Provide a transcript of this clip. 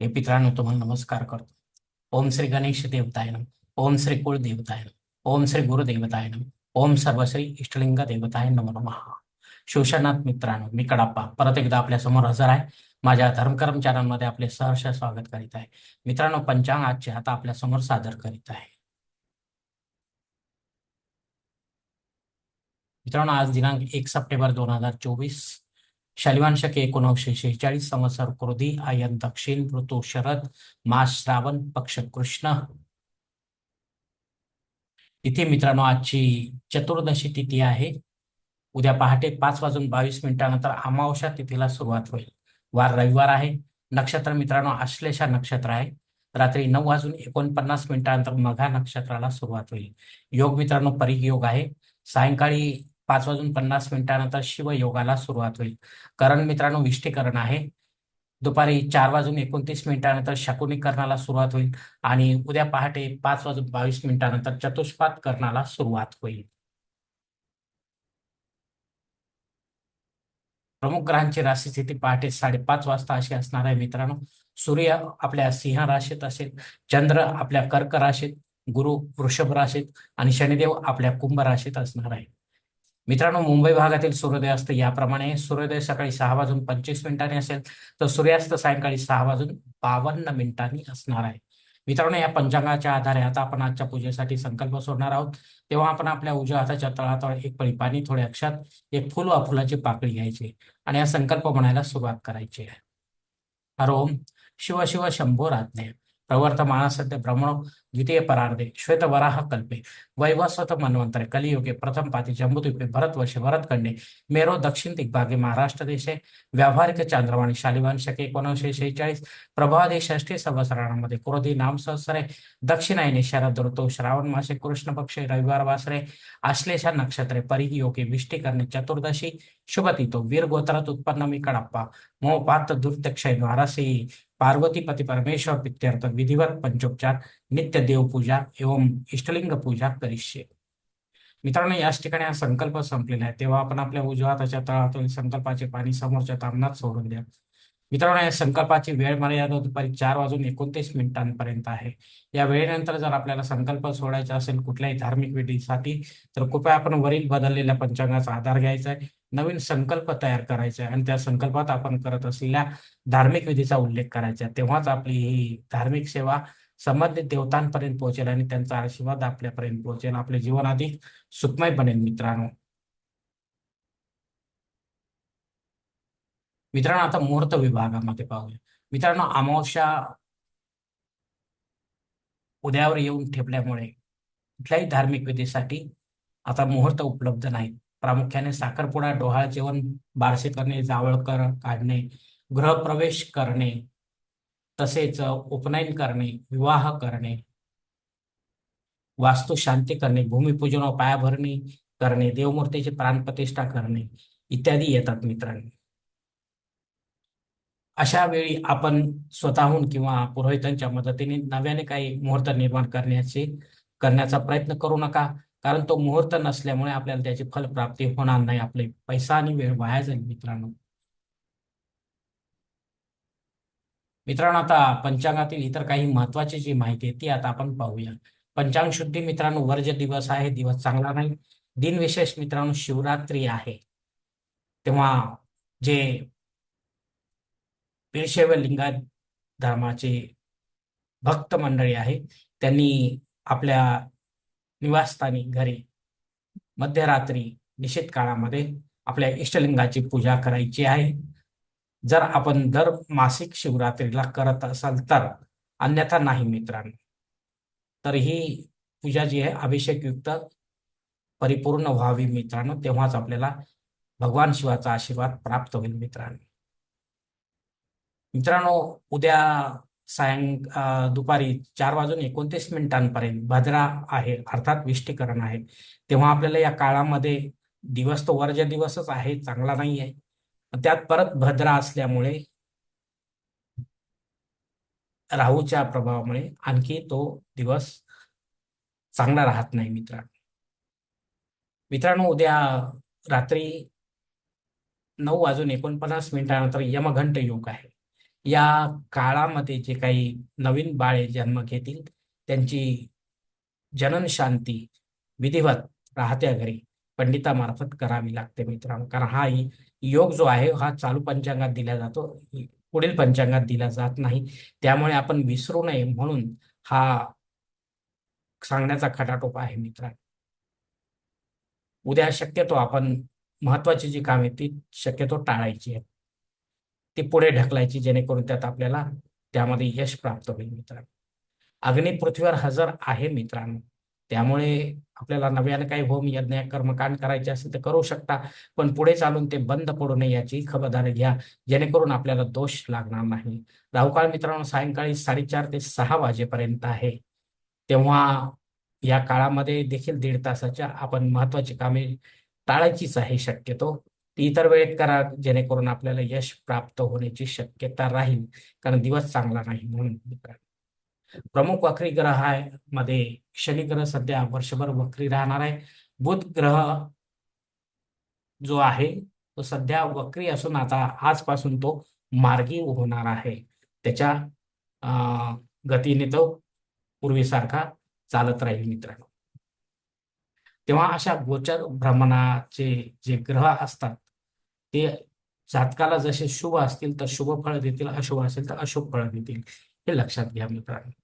हे पित्रांनो तुम्हाला नमस्कार करतो. ओम श्री गणेश देवताय नम ओम श्री कुळ देवताय नम ओम श्री गुरुदेवताय नम ओम सर्वश्री इष्टलिंग देवताय नम नमः. शिवशनाथ मित्रांनो मी कडाप्पा. परत एकदा आपल्यासमोर हजर आहे. माझ्या धर्मकर्म चॅनलमध्ये आपले सहर्ष स्वागत करीत आहे. मित्रांनो पंचांग आजचे आता आपल्यासमोर सादर करीत आहे. मित्रांनो आज दिनांक एक सप्टेंबर दोन हजार चोवीस. शलिवान शके एकोणीसशे शेहेचाळीस संवत्सर क्रोधी आयन दक्षिण ऋतू शरद मास श्रावण पक्ष कृष्ण. इथे मित्रांनो आजची चतुर्दशी तिथी आहे. उद्या पहाटे पाच वाजून बावीस मिनिटानंतर अमावस्या तिथीला सुरुवात होईल. वार रविवार आहे. नक्षत्र मित्रांनो आश्लेषा नक्षत्र आहे. रात्री नऊ वाजून एकोणपन्नास मिनिटानंतर मघा नक्षत्राला सुरुवात होईल. योग मित्रांनो परियोग आहे. सायंकाळी पाच वाजून पन्नास मिनिटानंतर शिवयोगाला सुरुवात होईल. करण मित्रांनो विष्टीकरण आहे. दुपारी चार वाजून एकोणतीस मिनिटानंतर शकुनीकरणाला सुरुवात होईल आणि उद्या पहाटे पाच वाजून बावीस मिनिटानंतर चतुष्पात करणाला सुरुवात होईल. प्रमुख ग्रहांची राशी स्थिती पहाटे साडेपाच वाजता अशी असणार आहे मित्रांनो. सूर्य आपल्या सिंह राशीत असेल चंद्र आपल्या कर्क राशीत गुरु वृषभ राशीत आणि शनिदेव आपल्या कुंभ राशीत असणार आहे. मित्रांनो मुंबई भागातील सूर्योदय याप्रमाणे सूर्योदय सकाळी सहा वाजून पंचवीस मिनिटांनी असेल तर सूर्यास्त सायंकाळी सहा वाजून बावन्न मिनिटांनी असणार आहे. मित्रांनो या पंचांगाच्या आधारे आता आपण आजच्या पूजेसाठी संकल्प सोडणार आहोत. तेव्हा आपण आपल्या उजव्या हाताच्या तळातळ एक पळी पाणी थोडे अक्षात एक फुल वा फुलाची पाकळी घ्यायची आणि हा संकल्प म्हणायला सुरुवात करायची आहे. हरोम शिव शिव शंभो राज्ञे प्रवर्तमानसद्य ब्रह्मणो द्वितीय परार्धे श्वेत वराह कल्पे वैवस्वत मन्वंतरे कलियुगे प्रथम पाती जम्बुद्वीपे भरतवर्षे भरतखंडे मेरो दक्षिण दिग्भागे महाराष्ट्र देशे व्यावहारिक चांद्रवाणी शालिवान शके एकोणीसशे शेहेचाळीस प्रभादे षष्ठी संवत्सरामध्ये क्रोधी नाम संवत्सरे दक्षिणायने शरद ऋतू श्रावण मासे कृष्ण पक्षे रविवार वासरे आश्लेषा नक्षत्रे परिगी योगे विष्टी करणे चतुर्दशी शुभतितो वीर गोत्रात उत्पन्न मी कडाप्पा मोपात दुर्त्यक्षय द्वारासी पार्वतीपती परमेश्वर पित्यर्थ विधिवत पंचोपचार नित्य देवपूजा एवं इष्टलिंग पूजा करिष्ये. मित्रांनो याच ठिकाणी हा संकल्प संपलेला आहे. तेव्हा आपण आपल्या उजव्या हाताच्या तळातून संकल्पाचे पाणी समोरच्या तामनात सोडून द्या. मित्रांनो या संकल्पाची वेळ मर्यादा दुपारी चार वाजून एकोणतीस मिनिटांपर्यंत आहे. या वेळेनंतर जर आपल्याला संकल्प सोडायचा असेल कुठल्याही धार्मिक विधीसाठी तर कृपया आपण वरील बदललेल्या पंचांगाचा आधार घ्यायचा आहे. नवीन संकल्प तयार करायचा आहे आणि त्या संकल्पात आपण करत असलेल्या धार्मिक विधीचा उल्लेख करायचा आहे. तेव्हाच आपली ही धार्मिक सेवा संबंधित देवतांपर्यंत पोहोचेल आणि त्यांचा आशीर्वाद आपल्यापर्यंत पोहोचेल. आपले जीवन अधिक सुखमय बनेल मित्रांनो. मित्रांनो आता मुहूर्त विभागामध्ये पाहूया. मित्रांनो अमावस्या उद्यावर येऊन ठेपल्यामुळे कुठल्याही धार्मिक विधीसाठी आता मुहूर्त उपलब्ध नाही. प्रामुख्याने साखरपुडा डोहाळ जेवण बारसे करणे जावळ कर काढणे गृहप्रवेश करणे तसेच उपनयन करणे विवाह करणे वास्तू शांती करणे भूमिपूजन व पायाभरणी करणे देवमूर्तीची प्राणप्रतिष्ठा करणे इत्यादी येतात मित्रांनो. अशा वेळी आपण स्वतःहून किंवा पुरोहितांच्या मदतीने नव्याने काही मुहूर्त निर्माण करण्याचे करण्याचा प्रयत्न करू नका. कारण तो मुहूर्त नसल्यामुळे आपल्याला त्याची फलप्राप्ती होणार नाही. आपले पैसा आणि वेळ वाया जाईल मित्रांनो. मित्रांनो आता पंचांगातील इतर काही महत्वाची जी माहिती आहे ती आता आपण पाहूया. पंचांग शुद्धी मित्रांनो वर्ज दिवस आहे दिवस चांगला नाही. दिनविशेष मित्रांनो शिवरात्री आहे. तेव्हा जे पेशेव लिंगायत धर्माचे भक्त मंडळी आहे त्यांनी आपल्या निवासस्थानी घरी मध्यरात्री निश्चित काळामध्ये आपल्या इष्टलिंगाची पूजा करायची आहे. जर आपण दर मासिक शिवरात्रीला करत असाल तर अन्यथा नाही मित्रांनो. तर ही पूजा जी आहे अभिषेकयुक्त परिपूर्ण व्हावी मित्रांनो तेव्हाच आपल्याला भगवान शिवाचा आशीर्वाद प्राप्त होईल मित्रांनो. मित्रांनो उद्या सायं दुपारी चार वाजून एकोणतीस मिनिटांपर्यंत भद्रा आहे अर्थात विष्टीकरण आहे. तेव्हा आपल्याला या काळामध्ये दिवस तो वर्ज दिवसच आहे चांगला नाही आहे. त्यात परत भद्रा असल्यामुळे राहूच्या प्रभावामुळे आणखी तो दिवस चांगला राहत नाही मित्रांनो. मित्रांनो उद्या रात्री नऊ वाजून एकोणपन्नास मिनिटानंतर यमघंट योग आहे. या काळामध्ये जे काही नवीन बाळे जन्म घेतील त्यांची जनन शांती विधिवत राहत्या घरी. पंडितामार्फत करावी लागते मित्रांनो. कारण हा योग जो आहे हा चालू पंचांगात दिला जातो. पुढील पंचांगात दिला जात नाही. त्यामुळे आपण विसरू नये म्हणून हा सांगण्याचा खटाटोप आहे मित्रांनो. उद्या शक्यतो आपण महत्वाची जी कामे ती शक्यतो टाळायची आहेत. ती पुढे ढकलायची जेणेकरून त्यात आपल्याला त्यामध्ये यश प्राप्त होईल मित्रांनो. अग्नी पृथ्वीवर हजर आहे मित्रांनो. त्यामुळे आपल्याला नव्याने काही होम यज्ञ कर्मकांड करायचे असेल तर करू शकता. पण पुढे चालून ते बंद पडू नये याची खबरदारी घ्या. जेणेकरून आपल्याला दोष लागणार नाही. राहुकाळ मित्रांनो सायंकाळी साडेचार ते सहा वाजेपर्यंत आहे. तेव्हा या काळामध्ये देखील दीड तासाच्या आपण महत्वाची कामे टाळायचीच आहे शक्यतो. ती इतर वेळेत करा जेणेकरून आपल्याला यश प्राप्त होण्याची शक्यता राहील. कारण दिवस चांगला नाही म्हणून मित्रांनो. प्रमुख वक्री ग्रह आहे. मध्ये शनी ग्रह सध्या वर्षभर वक्री राहणार आहे. बुध ग्रह जो आहे तो सध्या वक्री असून आता आजपासून तो मार्गी होणार आहे. त्याच्या अं, गतीने तो पूर्वीसारखा चालत राहील मित्रांनो. तेव्हा अशा गोचर भ्रमणाचे जे ग्रह असतात ते जातकाला जसे शुभ असतील तर शुभ फळ देतील अशुभ असेल तर अशुभ फळ देतील. हे लक्षात घ्या मित्रांनो.